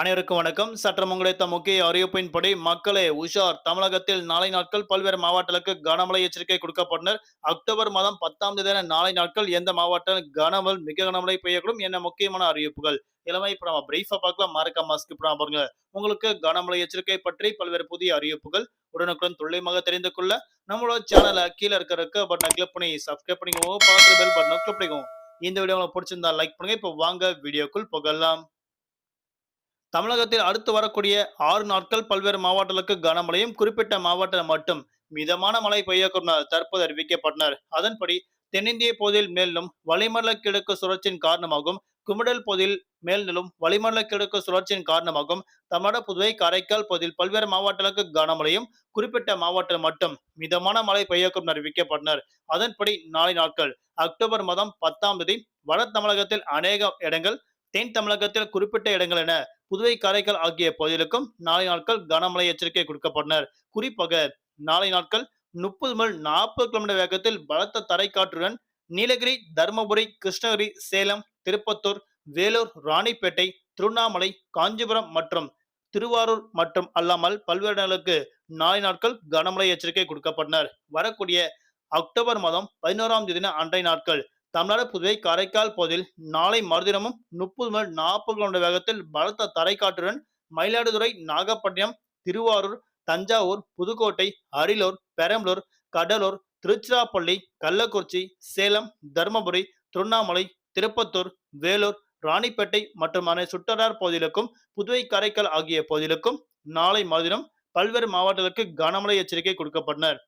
அனைவருக்கும் வணக்கம். சற்றம் கிடைத்த முக்கிய அறிவிப்பின்படி மக்களே உஷார் தமிழகத்தில் நாளை நாட்கள் பல்வேறு மாவட்டங்களுக்கு கனமழை எச்சரிக்கை கொடுக்கப்பட்டனர். அக்டோபர் மாதம் பத்தாம் தேதி நாளை நாட்கள் எந்த மாவட்டம் கனமல் மிக கனமழை பெய்யக்கூடும் என்ன முக்கியமான அறிவிப்புகள். இளமை இப்போ நம்ம பிரீஃபா பார்க்கலாம். மறக்காம ஸ்கிப் பண்ணாம பாருங்க. உங்களுக்கு கனமழை எச்சரிக்கை பற்றி பல்வேறு புதிய அறிவிப்புகள் உடனுக்குடன் துல்லியமாக தெரிந்து கொள்ள நம்மளோட சேனலை கீழே இருக்கிற பட்டனை கிளிக் பண்ணி சப்ஸ்கிரைப் பண்ணிக்கோங்க. பக்கத்துல பெல் பட்டனை கிளிக் பண்ணிக்கோங்க. இந்த வீடியோ உங்களுக்கு பிடிச்சிருந்தா லைக் பண்ணுங்க. இப்போ வாங்க வீடியோக்குள் புகழலாம் தமிழகத்தில் அடுத்து வரக்கூடிய ஆறு நாட்கள் பல்வேறு மாவட்டங்களுக்கு கனமழையும் குறிப்பிட்ட மாவட்டம் மட்டும் மிதமான மழை பெய்யக்கூடும் தற்போது அறிவிக்கப்பட்டனர். அதன்படி தென்னிந்திய பகுதியில் மேலும் வளிமண்டல கிழக்கு சுழற்சியின் காரணமாகவும் குமிடல் பகுதியில் மேல்நிலும் வளிமண்டல கிழக்கு சுழற்சியின் காரணமாகவும் தமிழக புதுவை காரைக்கால் பகுதியில் பல்வேறு மாவட்டங்களுக்கு கனமழையும் குறிப்பிட்ட மாவட்டம் மட்டும் மிதமான மழை பெய்யக்கும் அறிவிக்கப்பட்டனர். அதன்படி நாளை நாட்கள் அக்டோபர் மாதம் பத்தாம் தேதி வட தமிழகத்தில் அநேக இடங்கள் தென் தமிழகத்தில் குறிப்பிட்ட இடங்கள் என புதுவை காரைக்கால் ஆகிய பகுதிகளுக்கும் நாளை நாட்கள் கனமழை எச்சரிக்கை கொடுக்கப்பட்டனர். குறிப்பாக நாளை நாட்கள் முப்பது முதல் நாற்பது கிலோமீட்டர் வேகத்தில் பலத்த தரைக்காற்றுடன் நீலகிரி தருமபுரி கிருஷ்ணகிரி சேலம் திருப்பத்தூர் வேலூர் ராணிப்பேட்டை திருவண்ணாமலை காஞ்சிபுரம் மற்றும் திருவாரூர் மற்றும் அல்லாமல் பல்வேறு இடங்களுக்கு நாளை நாட்கள் கனமழை எச்சரிக்கை கொடுக்கப்பட்டனர். வரக்கூடிய அக்டோபர் மாதம் பதினோராம் தேதி அன்றைய நாட்கள் தமிழ்நாடு புதுவை காரைக்கால் பகுதியில் நாளை மறுதினமும் முப்பது முதல் நாற்பது கிலோமீட்டர் வேகத்தில் பலத்த தரைக்காற்றுடன் மயிலாடுதுறை நாகப்பட்டினம் திருவாரூர் தஞ்சாவூர் புதுக்கோட்டை அரியலூர் பெரம்பலூர் கடலூர் திருச்சிராப்பள்ளி கள்ளக்குறிச்சி சேலம் தருமபுரி திருவண்ணாமலை திருப்பத்தூர் வேலூர் ராணிப்பேட்டை மற்றும் அனை சுற்றலார் பகுதிகளுக்கும் புதுவை காரைக்கால் ஆகிய பகுதிகளுக்கும் நாளை மறுதினம் பல்வேறு மாவட்டங்களுக்கு கனமழை எச்சரிக்கை கொடுக்கப்பட்டனர்.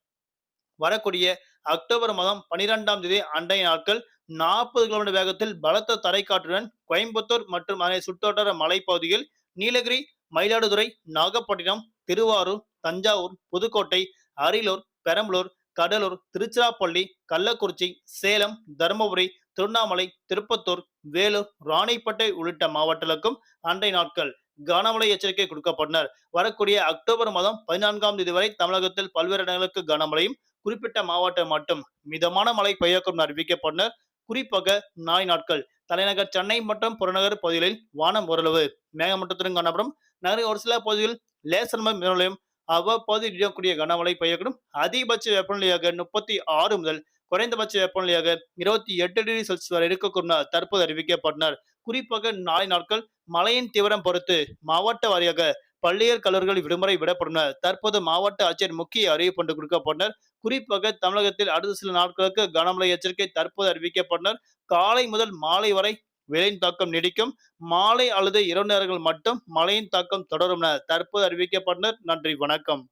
வரக்கூடிய அக்டோபர் மாதம் பனிரெண்டாம் தேதி அண்டைய நாட்கள் நாற்பது கிலோமீட்டர் வேகத்தில் பலத்த தரைக்காற்றுடன் கோயம்புத்தூர் மற்றும் அதனை சுற்றுவட்டார மலைப்பகுதியில் நீலகிரி மயிலாடுதுறை நாகப்பட்டினம் திருவாரூர் தஞ்சாவூர் புதுக்கோட்டை அரியலூர் பெரம்பலூர் கடலூர் திருச்சிராப்பள்ளி கள்ளக்குறிச்சி சேலம் தருமபுரி திருவண்ணாமலை திருப்பத்தூர் வேலூர் ராணிப்பேட்டை உள்ளிட்ட மாவட்டங்களுக்கும் அண்டை நாட்கள் கனமழை எச்சரிக்கை கொடுக்கப்பட்டனர். வரக்கூடிய அக்டோபர் மாதம் பதினான்காம் தேதி வரை தமிழகத்தில் பல்வேறு இடங்களுக்கு கனமழையும் குறிப்பிட்ட மாவட்டம் மட்டும் மிதமான மழை பெய்யக்கும் அறிவிக்கப்பட்டனர் குறிப்பாக நாளை நாட்கள் தலைநகர் சென்னை மற்றும் புறநகர் பகுதிகளில் வானம் ஓரளவு மேகமூட்டத்துடன் காணப்படும். நகரின் ஒரு சில பகுதிகளில் லேசர் மிதமலையும் அவ்வப்போது இடியக்கூடிய கனமழை பெய்யக்கூடும். அதிகபட்ச வெப்பநிலையாக முப்பத்தி ஆறு முதல் குறைந்தபட்ச வெப்பநிலையாக இருபத்தி எட்டு டிகிரி செல்சியஸ் வரை இருக்கக்கூடும் தற்போது அறிவிக்கப்பட்டனர். குறிப்பாக நாளை நாட்கள் மழையின் தீவிரம் பொறுத்து மாவட்ட வாரியாக பள்ளியர் கல்லூரிகள் விடுமுறை விடப்படும். தற்போது மாவட்ட ஆட்சியர் முக்கிய அறிவிப்பு கொடுக்கப்பட்டனர். குறிப்பாக தமிழகத்தில் அடுத்த சில நாட்களுக்கு கனமழை எச்சரிக்கை தற்போது அறிவிக்கப்பட்டனர். காலை முதல் மாலை வரை வெயிலின் தாக்கம் நீடிக்கும். மாலை அல்லது இரவு நேரங்கள் மட்டும் மழையின் தாக்கம் தொடரும் என தற்போது அறிவிக்கப்பட்டனர். நன்றி வணக்கம்.